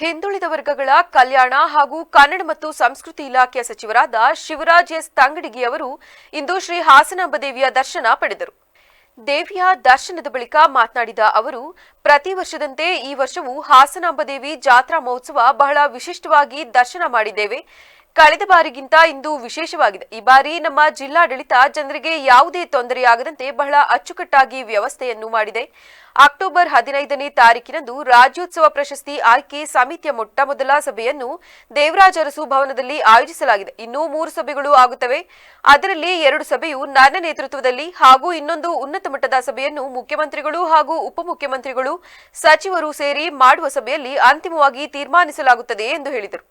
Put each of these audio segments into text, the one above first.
ಹಿಂದುಳಿದ ವರ್ಗಗಳ ಕಲ್ಯಾಣ ಹಾಗೂ ಕನ್ನಡ ಮತ್ತು ಸಂಸ್ಕೃತಿ ಇಲಾಖೆಯ ಸಚಿವರಾದ ಶಿವರಾಜ್ ಎಸ್ ತಂಗಡಿಗಿ ಅವರು ಇಂದು ಶ್ರೀ ಹಾಸನಾಂಬ ದೇವಿಯ ದರ್ಶನ ಪಡೆದರು. ದೇವಿಯ ದರ್ಶನದ ಬಳಿಕ ಮಾತನಾಡಿದ ಅವರು, ಪ್ರತಿ ವರ್ಷದಂತೆ ಈ ವರ್ಷವೂ ಹಾಸನಾಂಬ ದೇವಿ ಜಾತ್ರಾ ಮಹೋತ್ಸವ ಬಹಳ ವಿಶಿಷ್ಟವಾಗಿ ದರ್ಶನ ಮಾಡಿದ್ದೇವೆ. ಕಳೆದ ಬಾರಿಗಿಂತ ಇಂದು ವಿಶೇಷವಾಗಿದೆ. ಈ ಬಾರಿ ನಮ್ಮ ಜಿಲ್ಲಾಡಳಿತ ಜನರಿಗೆ ಯಾವುದೇ ತೊಂದರೆಯಾಗದಂತೆ ಬಹಳ ಅಚ್ಚುಕಟ್ಟಾಗಿ ವ್ಯವಸ್ಥೆಯನ್ನು ಮಾಡಿದೆ. ಅಕ್ಟೋಬರ್ ಹದಿನೈದನೇ ತಾರೀಕಿನಂದು ರಾಜ್ಯೋತ್ಸವ ಪ್ರಶಸ್ತಿ ಆಯ್ಕೆ ಸಮಿತಿಯ ಮೊಟ್ಟ ಮೊದಲ ಸಭೆಯನ್ನು ದೇವರಾಜ ಅರಸು ಭವನದಲ್ಲಿ ಆಯೋಜಿಸಲಾಗಿದೆ. ಇನ್ನೂ ಮೂರು ಸಭೆಗಳು ಆಗುತ್ತವೆ. ಅದರಲ್ಲಿ ಎರಡು ಸಭೆಯು ನನ್ನ ನೇತೃತ್ವದಲ್ಲಿ ಹಾಗೂ ಇನ್ನೊಂದು ಉನ್ನತ ಮಟ್ಟದ ಸಭೆಯನ್ನು ಮುಖ್ಯಮಂತ್ರಿಗಳು ಹಾಗೂ ಉಪಮುಖ್ಯಮಂತ್ರಿಗಳು ಸಚಿವರು ಸೇರಿ ಮಾಡುವ ಸಭೆಯಲ್ಲಿ ಅಂತಿಮವಾಗಿ ತೀರ್ಮಾನಿಸಲಾಗುತ್ತದೆ ಎಂದು ಹೇಳಿದರು.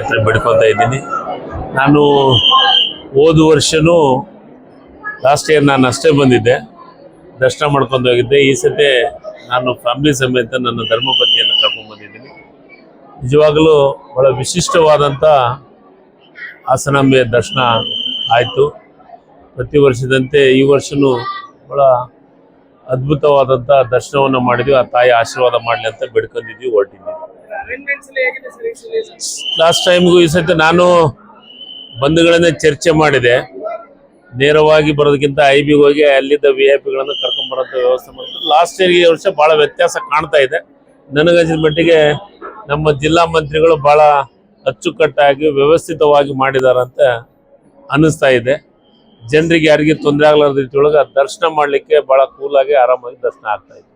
ಹತ್ರ ಬಿಡ್ಕೊತಾ ಇದ್ದೀನಿ. ನಾನು ಹೋದ ವರ್ಷನೂ ಲಾಸ್ಟ್ ಇಯರ್ ನಾನು ಅಷ್ಟೇ ಬಂದಿದ್ದೆ. ದರ್ಶನ ಮಾಡ್ಕೊಂಡು ಹೋಗಿದ್ದೆ. ಈ ಸತಿ ನಾನು ಫ್ಯಾಮಿಲಿ ಸಮೇತ ನನ್ನ ಧರ್ಮಪತ್ನಿಯನ್ನು ಕರ್ಕೊಂಡು ಬಂದಿದ್ದೀನಿ. ನಿಜವಾಗಲೂ ಬಹಳ ವಿಶಿಷ್ಟವಾದಂಥ ಹಾಸನಾಂಬೆಯ ದರ್ಶನ ಆಯಿತು. ಪ್ರತಿ ವರ್ಷದಂತೆ ಈ ವರ್ಷನೂ ಬಹಳ ಅದ್ಭುತವಾದಂಥ ದರ್ಶನವನ್ನು ಮಾಡಿದ್ವಿ. ಆ ತಾಯಿ ಆಶೀರ್ವಾದ ಮಾಡಲಿ ಅಂತ ಬೇಡ್ಕೊಂಡಿದ್ವಿ, ಹೊರಟಿದ್ವಿ? ಲಾಸ್ಟ್ ಟೈಮ್ಗೂ ಈ ಸತಿ ನಾನು ಬಂಧುಗಳನ್ನೇ ಚರ್ಚೆ ಮಾಡಿದೆ. ನೇರವಾಗಿ ಬರೋದಕ್ಕಿಂತ ಐ ಬಿಗೆ ಹೋಗಿ ಅಲ್ಲಿದ್ದ ವಿ ಐ ಪಿಗಳನ್ನು ಕರ್ಕೊಂಡ್ಬರೋಂಥ ವ್ಯವಸ್ಥೆ ಮಾಡಿದ್ರು. ಲಾಸ್ಟ್ ಇಯರ್ಗೆ ಈ ವರ್ಷ ಭಾಳ ವ್ಯತ್ಯಾಸ ಕಾಣ್ತಾ ಇದೆ. ನನಗನ್ಸಿದ ಮಟ್ಟಿಗೆ ನಮ್ಮ ಜಿಲ್ಲಾ ಮಂತ್ರಿಗಳು ಭಾಳ ಅಚ್ಚುಕಟ್ಟಾಗಿ ವ್ಯವಸ್ಥಿತವಾಗಿ ಮಾಡಿದ್ದಾರೆ ಅಂತ ಅನ್ನಿಸ್ತಾ ಇದೆ. ಜನರಿಗೆ ಯಾರಿಗೆ ತೊಂದರೆ ಆಗಲಾರ್ದ ರೀತಿಯೊಳಗೆ ದರ್ಶನ ಮಾಡಲಿಕ್ಕೆ ಭಾಳ ಕೂಲಾಗಿ ಆರಾಮಾಗಿ ದರ್ಶನ ಆಗ್ತಾ ಇದೆ.